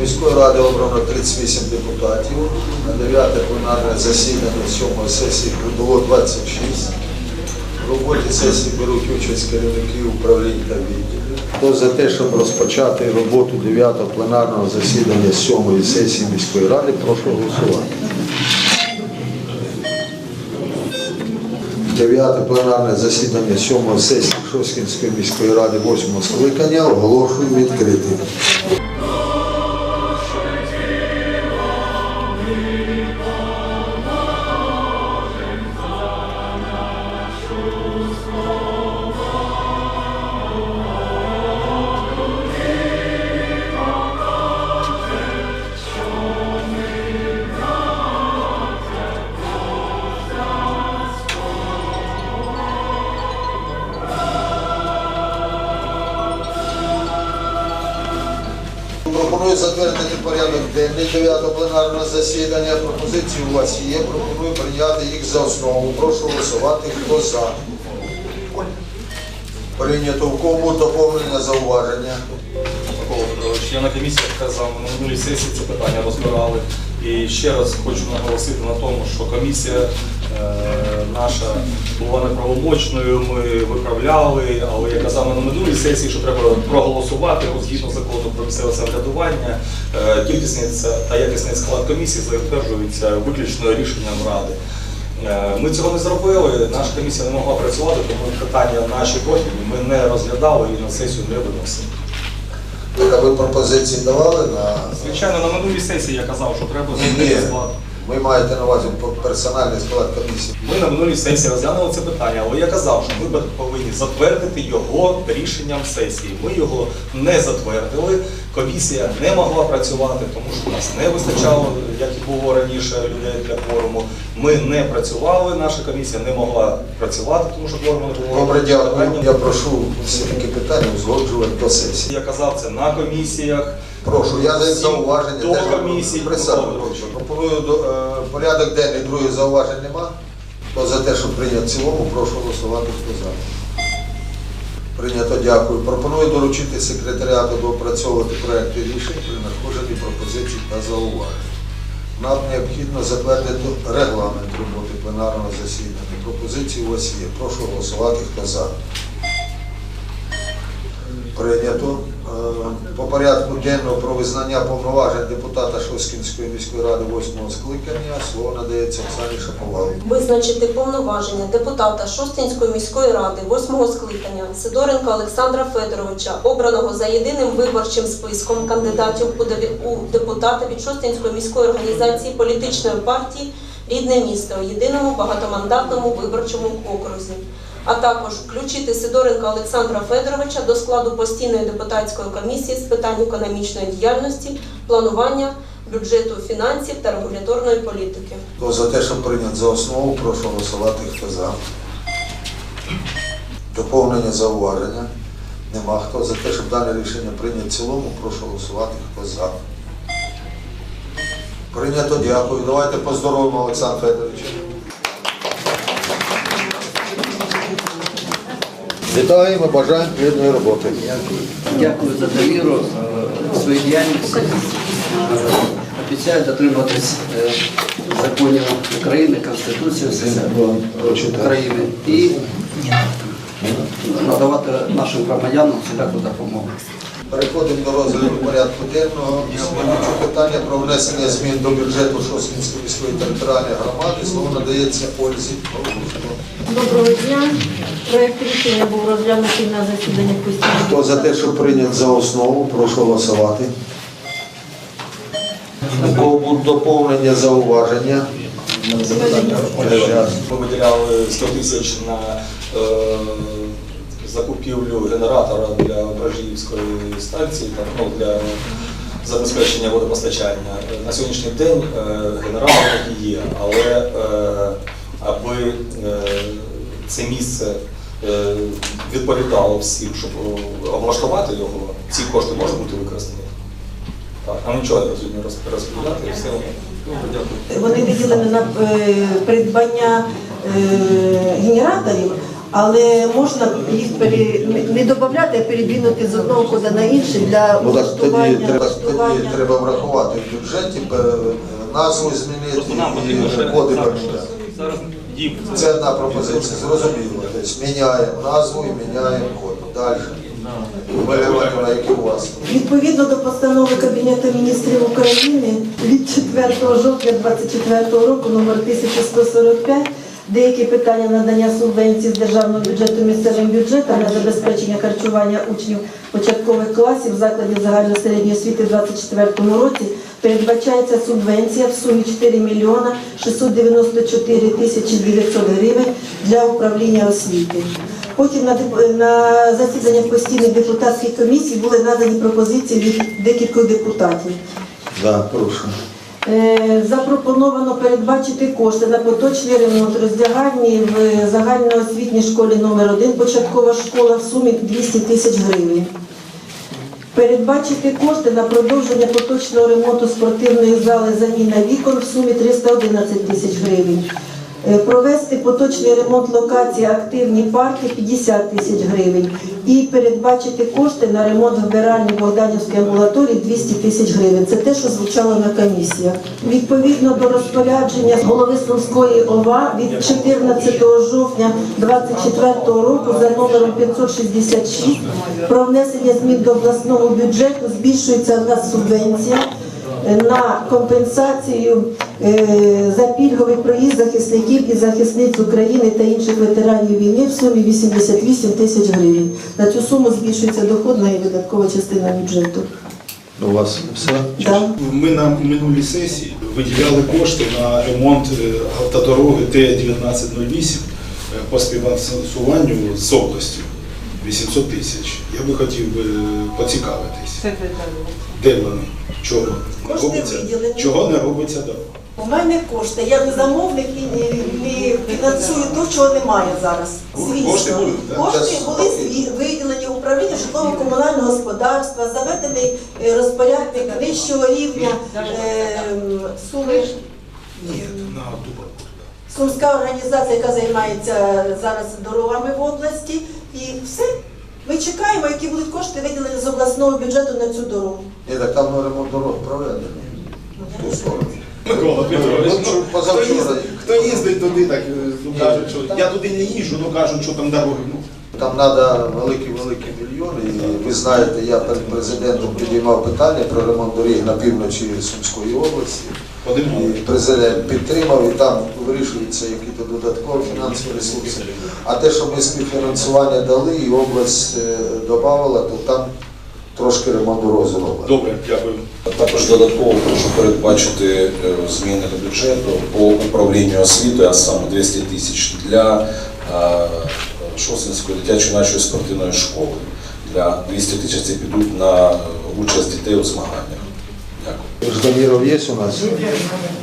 Міської ради обрано 38 депутатів. На 9 пленарне засідання 7 сесії прибуло 26. В роботі сесії беруть участь керівники управлінь та відділів. Хто за те, щоб розпочати роботу 9 пленарного засідання 7 сесії міської ради, прошу голосувати. Дев'яте пленарне засідання 7 сесії Шосткінської міської ради 8 скликання оголошую відкритим. 9 засідання. Пропозиції у вас є. Пропоную прийняти їх за основу. Прошу голосувати. Хто за? Прийнято в кому доповнення зауваження. Я на комісії казав, на минулій сесії це питання розбирали. І ще раз хочу наголосити на тому, що комісія е, наша була неправомочною, ми виправляли, але я казав на минулій сесії, що треба проголосувати згідно закону про місцеве самоврядування. Е, кількісний та якісний склад комісії затверджується виключно рішенням ради. Е, Ми цього не зробили, наша комісія не могла працювати, тому питання наші профільні ми не розглядали і на сесію не виносили. Так, а ви пропозиції давали на Звичайно, на минулій сесії я казав, що треба змінити склад. Ви маєте на увазі персональний склад комісії. Ми на минулій сесії розглянули це питання, але я казав, що ми повинні затвердити його рішенням сесії. Ми його не затвердили. Комісія не могла працювати, тому що нас не вистачало, як і було раніше, людей для форуму. Ми не працювали, наша комісія не могла працювати, тому що форуму не було. Добре, дякую. Я прошу всі такі питання узгоджувати до сесії. Я казав це на комісіях. Прошу, я Всі зауваження до теж комісії. Пропоную до, е, порядок денний, других зауважень нема. Хто за те, щоб прийняти в цілому, прошу голосувати, хто за. Прийнято, дякую. Пропоную доручити секретаріату доопрацьовувати проекти рішень при надходженні пропозицій та зауважень. Нам необхідно затвердити регламент роботи пленарного засідання. Пропозиції у вас є. Прошу голосувати, хто за. Прийнято. Е, По порядку денного про визнання повноважень депутата Шоскінської міської ради 8 скликання слово надається Оксані Шаповаловій. Визначити повноваження депутата Шостинської міської ради 8 скликання Сидоренка Олександра Федоровича, обраного за єдиним виборчим списком кандидатів у депутати від Шостинської міської організації політичної партії Рідне місто єдиному багатомандатному виборчому окрузі. А також включити Сидоренка Олександра Федоровича до складу постійної депутатської комісії з питань економічної діяльності, планування, бюджету, фінансів та регуляторної політики. За те, щоб прийняти за основу, прошу голосувати, хто за. Доповнення зауваження. Нема. Хто за те, щоб дане рішення прийняти в цілому, прошу голосувати, хто за. Прийнято, дякую. Давайте поздоровимо Олександра Федоровича. Вітаємо, бажаємо плідної роботи. Дякую за довіру е, своїй діяльності. Е, Обіцяю дотримуватись е, законів України, Конституції України і надавати нашим громадянам всіляку допомогу. Переходимо до розгляду порядку денного. Слідуюче питання про внесення змін до бюджету Шосткінської міської територіальної громади. Слово надається Ользі Павлушко. Доброго дня. Проект рішення був розглянутий на засіданні постійної Хто за те, щоб прийняти за основу, прошу голосувати. У кого будуть доповнення, зауваження? Ми виділяли 100 тисяч на е, закупівлю генератора для Бражіївської станції, ну, для забезпечення водопостачання. На сьогоднішній день е, генератор такий є, але е, аби е, це місце е, відповідало всім, щоб е, облаштувати його, ці кошти можуть бути використані. Так, нам нічого не потрібно роз- розповідати, все. Добре, дякую. Вони виділені на е, придбання е, генераторів, але можна їх пере... не- додати, а передвинути з одного кода на інший для Ну так тоді треба, тоді треба врахувати в бюджеті, назву змінити і коди поміняти. Дім. Це одна пропозиція, зрозуміло. Тобто міняємо назву і міняємо код. Далі. Іванівна, які у вас? Відповідно до постанови Кабінету міністрів України від 4 жовтня 2024 року номер 1145 деякі питання надання субвенцій з державного бюджету місцевим бюджетам на забезпечення харчування учнів початкових класів закладів загальної середньої освіти в 2024 році передбачається субвенція в сумі 4 мільйона 694 тисячі 900 гривень для управління освіти. Потім на, на засіданнях постійних депутатських комісій були надані пропозиції від декількох депутатів. Да, прошу. Е, Запропоновано передбачити кошти на поточний ремонт роздягальні в загальноосвітній школі номер 1 початкова школа в сумі 200 тисяч гривень. Передбачити кошти на продовження поточного ремонту спортивної зали заміна вікон в сумі 311 тисяч гривень. Е, Провести поточний ремонт локації активні парки 50 тисяч гривень і передбачити кошти на ремонт вбиральні Богданівської амбулаторії 200 тисяч гривень. Це те, що звучало на комісіях. Відповідно до розпорядження голови Сумської ОВА від 14 жовтня 2024 року за номером 566 про внесення змін до обласного бюджету збільшується нас субвенція на компенсацію е, за пільговий проїзд захисників і захисниць України та інших ветеранів війни в сумі 88 тисяч гривень. На цю суму збільшується доходна і видаткова частина бюджету. У вас все? Да. Ми на минулій сесії виділяли кошти на ремонт е, автодороги Т-1908 е, по співфінансуванню з областю 800 тисяч. Я би хотів би поцікавитись, де вони, чого не Кошти робиться, виділені. чого не робиться дорога. У мене кошти. Я не замовник і не, не фінансую того, чого немає зараз. Звісно. Кошти будуть, так? Кошти були зві- виділені управління житлово-комунального господарства, заведений е, розпорядник нижчого рівня е, суми. Ні, на. Сумська організація, яка займається зараз дорогами в області, і все. Ми чекаємо, які будуть кошти виділені з обласного бюджету на цю дорогу. Ні, так там ремонт дорог проведений. В ту сторону. Микола Петрович, Ну, ну, хто, позавчора їздить, хто їздить туди, так е, ну, кажуть, що я туди не їжджу, ну кажуть, що там дороги. Ну, Там треба великі-великі мільйони. І ви знаєте, я перед президентом підіймав питання про ремонт доріг на півночі Сумської області. І президент підтримав, і там вирішуються які-то додаткові фінансові ресурси. А те, що ми співфінансування дали і область е, додавала, то там трошки ремонт зроблено. Добре, дякую. Також додатково прошу передбачити е, зміни до бюджету по управлінню освітою, а саме 200 тисяч для е, Шосинської дитячо-юнацької спортивної школи. Для 200 тисяч це підуть на участь дітей у змаганнях. Дякую. Є у нас?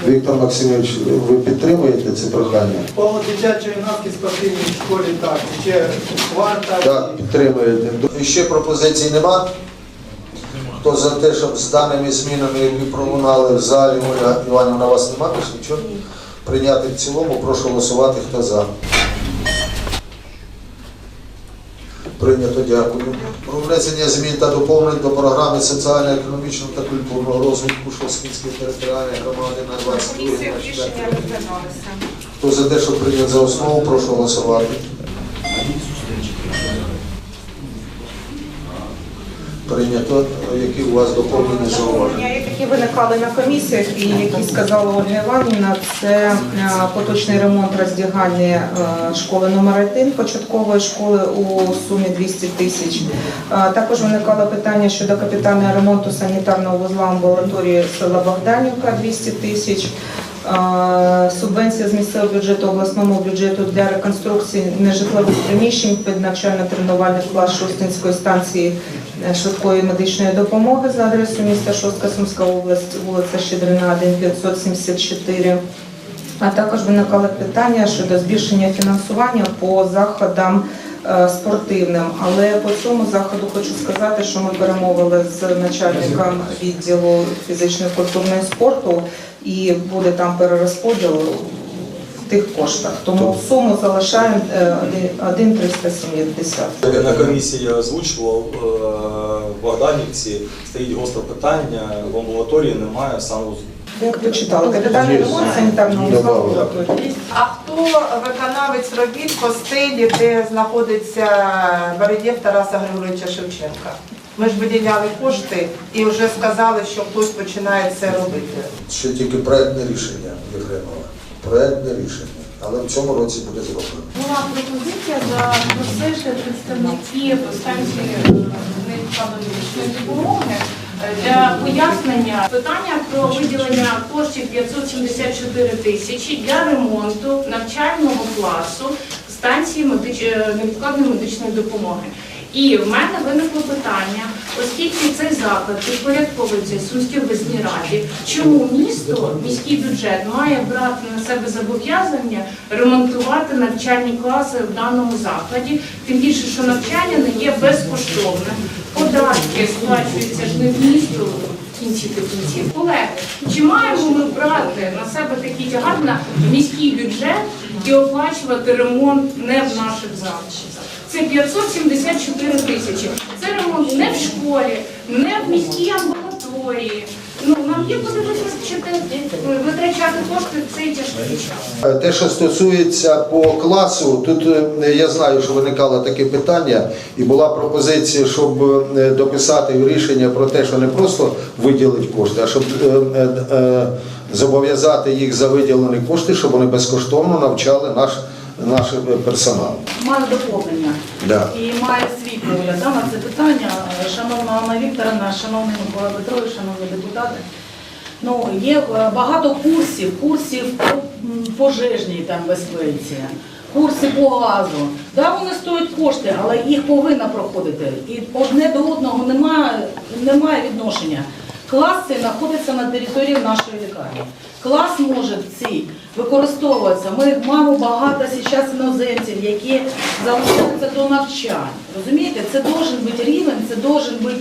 Віктор Максимович, ви підтримуєте це прохання? По дитячої юнацькій спортивній школі так, ще кварта. Так, підтримуєте. І ще пропозицій нема? Хто за те, щоб з даними змінами, які пролунали в залі, Оля Іванівна, вас немає нічого? Прийняти в цілому, прошу голосувати, хто за. Прийнято, дякую. Про внесення змін та доповнень до програми соціально-економічного та культурного розвитку Шосткінської територіальної громади на 22 Комісія рішення 4 розглянулися. Хто за те, що прийняти за основу, прошу голосувати. Прийнято. Які у вас доповнені зауваження? Які виникали на комісіях і які сказала Ольга Іванівна, це е, поточний ремонт роздягальні е, школи номер 1 початкової школи у сумі 200 тисяч. Е, Також виникало питання щодо капітального ремонту санітарного вузла амбулаторії села Богданівка 200 тисяч. Субвенція з місцевого бюджету обласному бюджету для реконструкції нежитлових приміщень під навчально-тренувальний клас Шостинської станції швидкої медичної допомоги за адресою міста Шостка, Сумська область, вулиця Щедрина, 1, 574. А також виникали питання щодо збільшення фінансування по заходам е, спортивним. Але по цьому заходу хочу сказати, що ми перемовили з начальником відділу фізичної культурної спорту і буде там перерозподіл тих коштах. Тому суму залишаємо е, 1,370. Я на комісії озвучував е, в Богданівці стоїть гостре питання, в амбулаторії немає санвузлу. Як ви читали, капітальний ремонт санітарного вузла А хто виконавець робіт по стелі, де знаходиться Бередєв Тараса Григоровича Шевченка? Ми ж виділяли кошти і вже сказали, що хтось починає це робити. Ще тільки проектне рішення, Єфремова. Проектне рішення. Але в цьому році буде зроблено. Була пропозиція запросити представників станції е, медичної допомоги е, для пояснення питання про виділення коштів 574 тисячі для ремонту навчального класу станції медич... е, невідкладної медичної допомоги. І в мене виникло питання, оскільки цей заклад підпорядковується Сумській обласній раді, чому місто, міський бюджет має брати на себе зобов'язання ремонтувати навчальні класи в даному закладі, тим більше, що навчання не є безкоштовним. Податки сплачуються ж не в місто в кінці. Колеги, чи маємо ми брати на себе такий тягар на міський бюджет і оплачувати ремонт не в наших закладах? Це 574 тисячі. Це ремонт не в школі, не в міській амбулаторії. Ну нам є куди витрачати, витрачати кошти в цей тяжкий час. Е, Те, що стосується по класу, тут е, я знаю, що виникало таке питання, і була пропозиція, щоб е, дописати рішення про те, що не просто виділити кошти, а щоб е, е, е, зобов'язати їх за виділені кошти, щоб вони безкоштовно навчали наш, наш е, персонал. Маю доповнення Да. і маю свій погляд да, на це питання. Шановна Анна Вікторовна, шановний Микола Петрович, шановні депутати. Ну, є е, багато курсів, курсів по пожежній там безпеці, курси по газу. Да, вони стоять кошти, але їх повинна проходити. І одне до одного немає, немає відношення. Клас цей знаходиться на території нашої лікарні. Клас може цей використовуватися. Ми маємо багато зараз іноземців, які залучаються до навчань. Розумієте, це должен бути рівень, це должен бути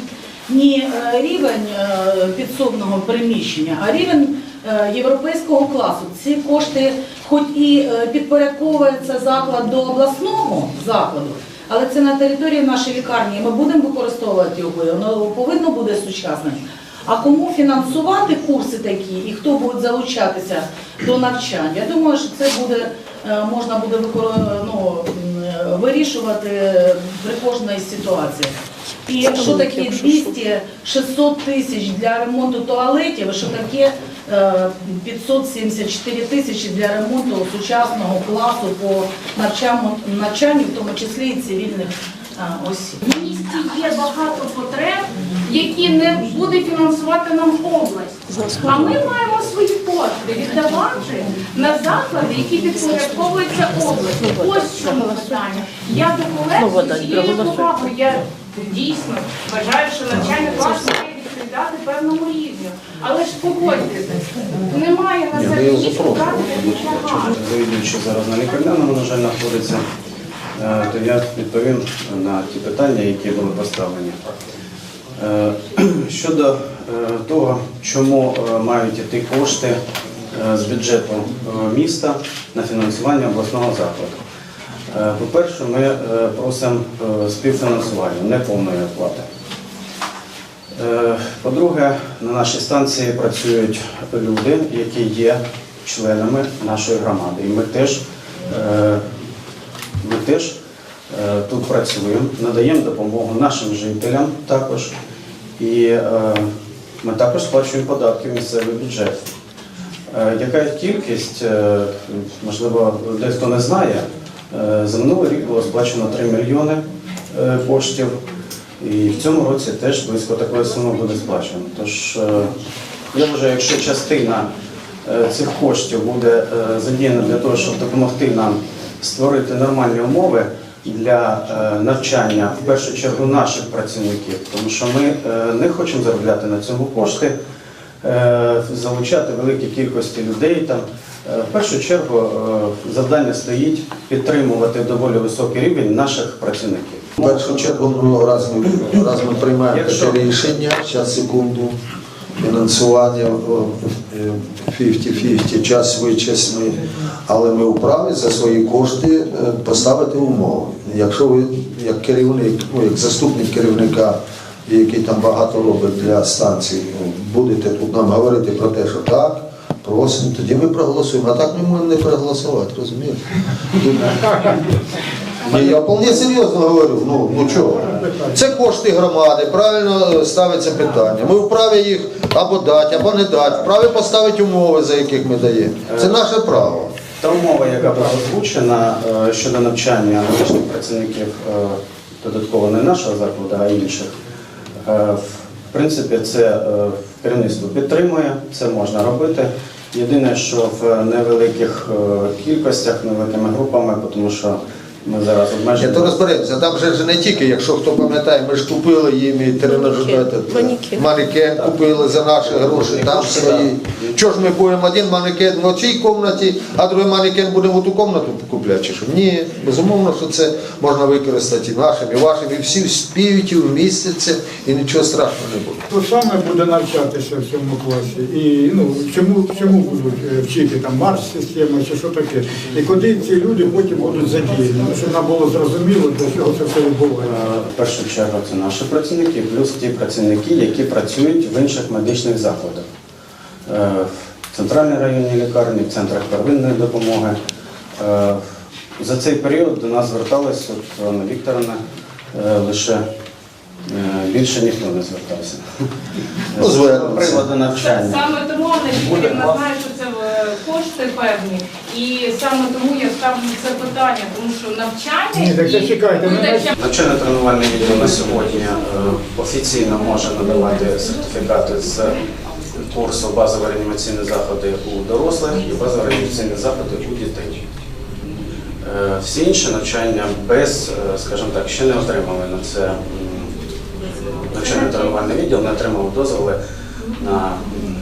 не е, рівень е, підсобного приміщення, а рівень е, європейського класу. Ці кошти, хоч і підпорядковується заклад до обласного закладу, але це на території нашої лікарні. Ми будемо використовувати його, воно повинно бути сучасним. А кому фінансувати курси такі і хто буде залучатися до навчань? Я думаю, що це буде е, можна буде ну, е, вирішувати при кожній ситуації. І що таке 200-600 тисяч для ремонту туалетів, що таке е, 574 тисячі для ремонту сучасного класу по навчанню, навчанню, в тому числі і цивільних е, осіб. В місті є багато потреб, які не буде фінансувати нам область. А ми маємо свої кошти віддавати на заклади, які підпорядковуються області. Ось в чому питання. Я до колег з цією повагою, я дійсно вважаю, що навчальний клас має відповідати певному рівню. Але ж погодьтеся, немає на брати такий. Завідуючи зараз на лікарняному, на жаль, знаходиться, е, то я відповім на ті питання, які були поставлені. Е, Щодо е, того, чому е, мають йти кошти з бюджету міста на фінансування обласного закладу. По-перше, ми просимо співфінансування, не повної оплати. По-друге, на нашій станції працюють люди, які є членами нашої громади. І ми теж, ми теж тут працюємо, надаємо допомогу нашим жителям також. І е, ми також сплачуємо податки в місцевий бюджет. Е, Яка кількість, е, можливо, дехто не знає, е, за минулий рік було сплачено 3 мільйони е, коштів. І в цьому році теж близько такої суми буде сплачено. Тож е, я вважаю, якщо частина е, цих коштів буде е, задіяна для того, щоб допомогти нам створити нормальні умови для е, навчання в першу чергу наших працівників, тому що ми е, не хочемо заробляти на цьому кошти, е, залучати великі кількості людей там. В першу чергу завдання стоїть підтримувати доволі високий рівень наших працівників. В першу чергу, ну, раз ми, раз ми приймаємо таке рішення, зараз секунду, фінансування, о, е, 50-50, час ми, але ми вправі за свої кошти е, поставити умови. Якщо ви як керівник, ну як заступник керівника, який там багато робить для станції, ну, будете тут нам говорити про те, що так, просимо, тоді ми проголосуємо. А так ми можемо не проголосувати, розумієте? Ні, я вполне серйозно говорю. Ну, ну чого? Це кошти громади, правильно е, ставиться питання. Ми вправі їх або дати, або не дати, вправі поставити умови, за яких ми даємо. Це наше право. Та умова, яка була озвучена е, щодо навчання медичних працівників е, додатково не нашого закладу, а інших. е, В принципі, це е, керівництво підтримує, це можна робити. Єдине, що в невеликих е, кількостях, невеликими групами, тому що ми зараз Я то розберемося. Там же ж не тільки, якщо хто пам'ятає, ми ж купили їм і тренажер, манекен купили за наші гроші, там свої. Чого ж ми будемо один манекен в цій кімнаті, а другий манекен будемо в ту кімнату купляти? Чи що? Ні, безумовно, що це можна використати і нашим, і вашим, і всі вспіють, і вмістяться, і нічого страшного не буде. Хто саме буде навчатися в цьому класі? І ну, чому, чому будуть е, вчити там марш-системи чи що таке? І куди ці люди потім будуть задіяні? Щоб нам було зрозуміло, для чого це все відбувається. Е, В першу чергу це наші працівники, плюс ті працівники, які працюють в інших медичних закладах. Е, В центральній районній лікарні, в центрах первинної допомоги. Е, За цей період до нас зверталась от Анна Вікторовна лише більше ніхто не звертався. Ну, З приводу навчання. Саме тому Вікторівна знає, що це кошти певні, і саме тому я ставлю це питання, тому що навчання Ні, так і зачекайте, ми видача Навчально-тренувальний відділ на сьогодні е, офіційно може надавати сертифікати з курсу базові реанімаційні заходи у дорослих і базові реанімаційні заходи у дітей. Е, Всі інші навчання без, е, скажімо так, ще не отримали на це м, навчально-тренувальний відділ, не отримав дозволи на м,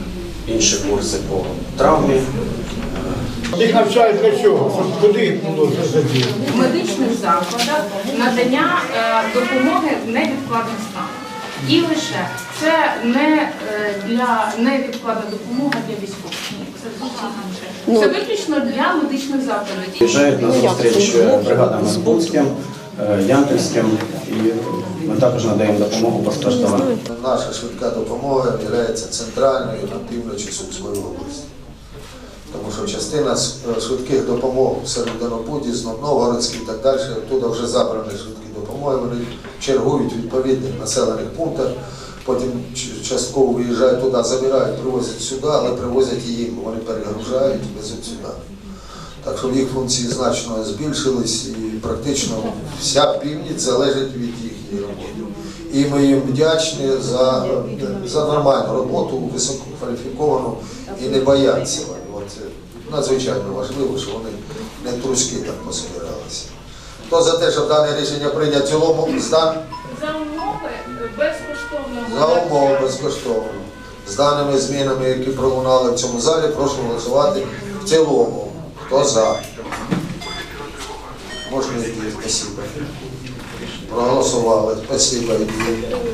інші курси по травмі. Їх навчають для чого? Щоб куди їх було задіяно? в медичних закладах надання е, допомоги в невідкладних станах. І лише це не е, для невідкладна допомога для військових. Це зовсім інше. Це виключно для медичних закладів. Приїжджають на зустріч е, бригадам Бузьким, Янківським, і ми також надаємо допомогу безкоштовно. Наша швидка допомога є центральною на півночі Сумської області. Тому що частина швидких допомог в Серединобуді, Новгородській і так далі, туди вже забрані швидкі допомоги, вони чергують відповідних населених пунктах, потім частково виїжджають туди, забирають, привозять сюди, але привозять їм, вони перегружають і везуть сюди. Так що їх функції значно збільшились і практично вся північ залежить від їхньої роботи. І ми їм вдячні за, за нормальну роботу, висококваліфіковану і не бояться. Надзвичайно важливо, що вони не труски там пособиралися. Хто за те, щоб дане рішення прийняти в цілому, здан За умови безкоштовного за умови безкоштовно. З даними змінами, які пролунали в цьому залі, прошу голосувати в цілому. Хто за? Можна йти, спасибо. Проголосували, спасибо. йди.